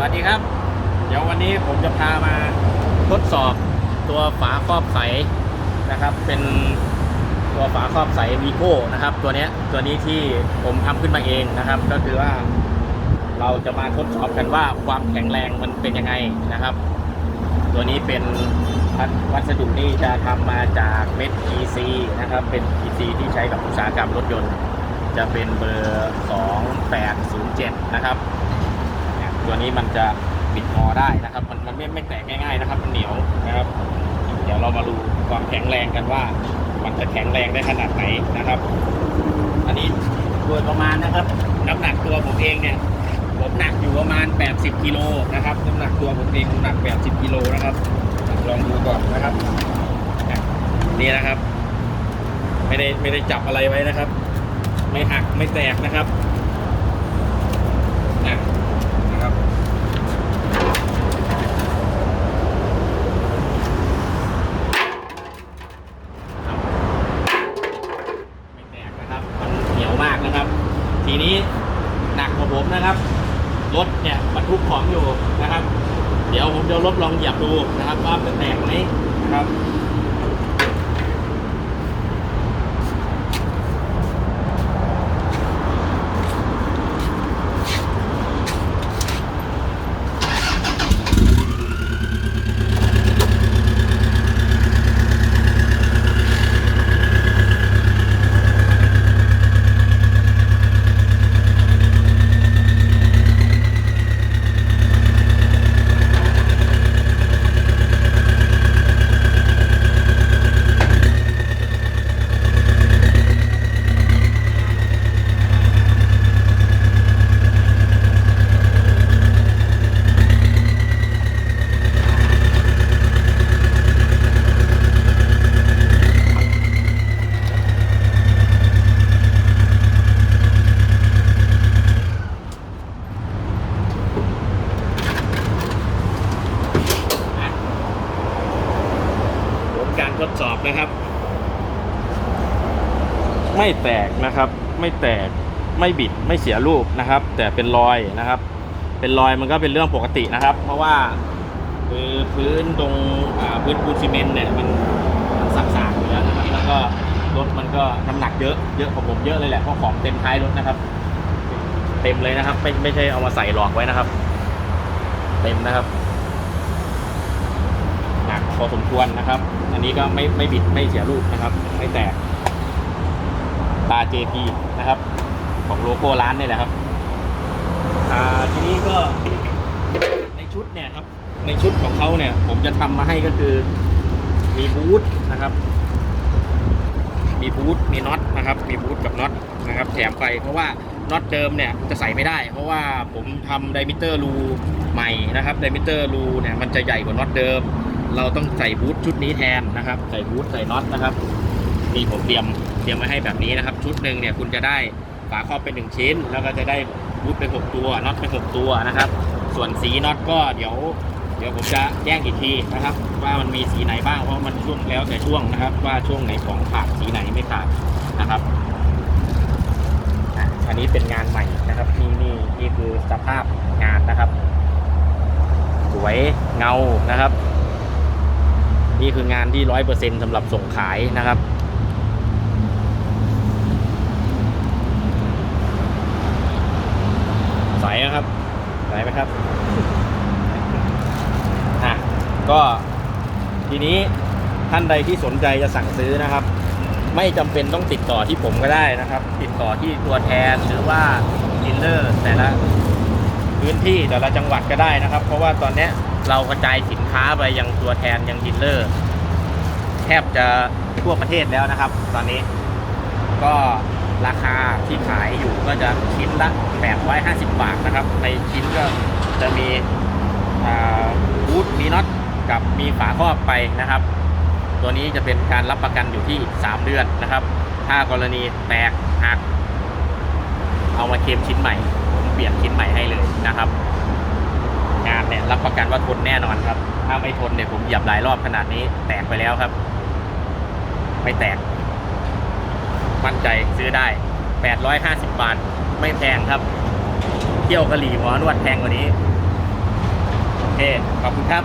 วัสดีครับ เดี๋ยววันนี้ผมจะพามาทดสอบตัวฝาครอบใสนะครับ เป็นตัวฝาครอบใสวีโก้นะครับ ตัวนี้ตัวนี้ที่ผมทำขึ้นมาเองนะครับ ก็คือว่า เราจะมาทดสอบกันว่าความแข็งแรงมันเป็นยังไงนะครับ ตัวนี้เป็นวัสดุนี่จะทำมาจากเม็ด PC นะครับ เป็น PC ที่ใช้กับอุตสาหกรรมรถยนต์ จะเป็นเบอร์ 2807 นะครับ ตัวนี้มันจะบิดงอได้นะครับ มันมันไม่ไม่แตกง่ายๆนะครับ มันเหนียวนะครับ เดี๋ยวเรามาดูความแข็งแรงกันว่า มันจะแข็งแรงได้ขนาดไหนนะครับ อันนี้โดยประมาณนะครับ น้ำหนักตัวผมเองเนี่ยผมหนักอยู่ประมาณ 80กิโลนะครับน้ำหนักตัวผมเองผมหนัก 80กิโลนะครับ ลองดูก่อนนะครับ นี่นะครับ ไม่ได้ไม่ได้จับอะไรไว้นะครับ ไม่หักไม่แตกนะครับ ครับไม่แตกนะครับ มันเหนียวมากนะครับ ทีนี้หนักกว่าผมนะครับ รถเนี่ยบรรทุกของอยู่นะครับ เดี๋ยวผมจะรถลองเหยียบดูนะครับว่าจะแตกไหมนะครับ นะครับ ไม่แตกนะครับ ไม่แตกไม่บิดไม่เสียรูปนะครับ แต่เป็นรอยนะครับ เป็นรอยมันก็เป็นเรื่องปกตินะครับ เพราะว่าคือพื้นตรงพื้นปูนซีเมนต์เนี่ยมันมันสักๆอยู่แล้วนะครับแล้วก็รถมันก็น้ำหนักเยอะเยอะกว่าผมเยอะเลยแหละเพราะของเต็มท้ายรถนะครับ เต็มเลยนะครับ ไม่ไม่ใช่เอามาใส่หลอกไว้นะครับ เต็มนะครับ พอสมควรนะครับ อันนี้ก็ไม่ไม่บิดไม่เสียรูปนะครับ ไม่แตก ตา JP นะครับ ของโลโก้ร้านนี่แหละครับทีนี้ก็ในชุดเนี่ยครับ ในชุดของเขาเนี่ย ผมจะทำมาให้ก็คือ มีบูทนะครับ มีบูทมีน็อตนะครับ มีบูทกับน็อตนะครับแถมไปเพราะว่าน็อตเดิมเนี่ยจะใส่ไม่ได้ เพราะว่าผมทำไดมิเตอร์รูใหม่นะครับไดมิเตอร์รูเนี่ยมันจะใหญ่กว่าน็อตเดิม เราต้องใส่บูทชุดนี้แทนนะครับ ใส่บูทใส่น็อตนะครับนี่ผมเตรียมเตรียมไว้ให้แบบนี้นะครับ ชุดหนึ่งเนี่ยคุณจะได้ฝาครอบเป็นหนึ่งชิ้น แล้วก็จะได้บูทเป็นหกตัวน็อตเป็นหกตัวนะครับ ส่วนสีน็อตก็เดี๋ยว เดี๋ยวผมจะแจ้งอีกทีนะครับ ว่ามันมีสีไหนบ้างเพราะมันช่วงแล้วแต่ช่วงนะครับ ว่าช่วงไหนของขาดสีไหนไม่ขาดนะครับอันนี้เป็นงานใหม่นะครับนี่นี่นี่คือสภาพงานนะครับ สวยเงานะครับ นี่คืองานที่ร้อยเปอร์เซ็นสำหรับส่งขายนะครับใสนะครับใสไหมครับอะก็ทีนี้ท่านใดที่สนใจจะสั่งซื้อนะครับ ไม่จำเป็นต้องติดต่อที่ผมก็ได้นะครับ ติดต่อที่ตัวแทนหรือว่าดีลเลอร์แต่ละพื้นที่แต่ละจังหวัดก็ได้นะครับ เพราะว่าตอนเนี้ย เรากระจายสินค้าไปยังตัวแทนยังดีลเลอร์ แทบจะทั่วประเทศแล้วนะครับ ตอนนี้ก็ราคาที่ขายอยู่ก็จะชิ้นละ850 บาทนะครับ ในชิ้นก็จะมีบูทมีน็อตกับมีฝาครอบไปนะครับ ตัวนี้จะเป็นการรับประกันอยู่ที่ 3 เดือนนะครับ ถ้ากรณีแตกหัก เอามาเคลมชิ้นใหม่ ผมเปลี่ยนชิ้นใหม่ให้เลยนะครับ งานเนี่ยรับประ กันว่าทนแน่นอนครับ ถ้าไม่ทนเนี่ยผมเหยียบหลายรอบขนาดนี้ แตกไปแล้วครับ ไม่แตก มั่นใจซื้อได้ 850 บาท ไม่แพงครับ เที่ยวกะหรี่หมอนวดแพงกว่านี้เค ขอบคุณครับ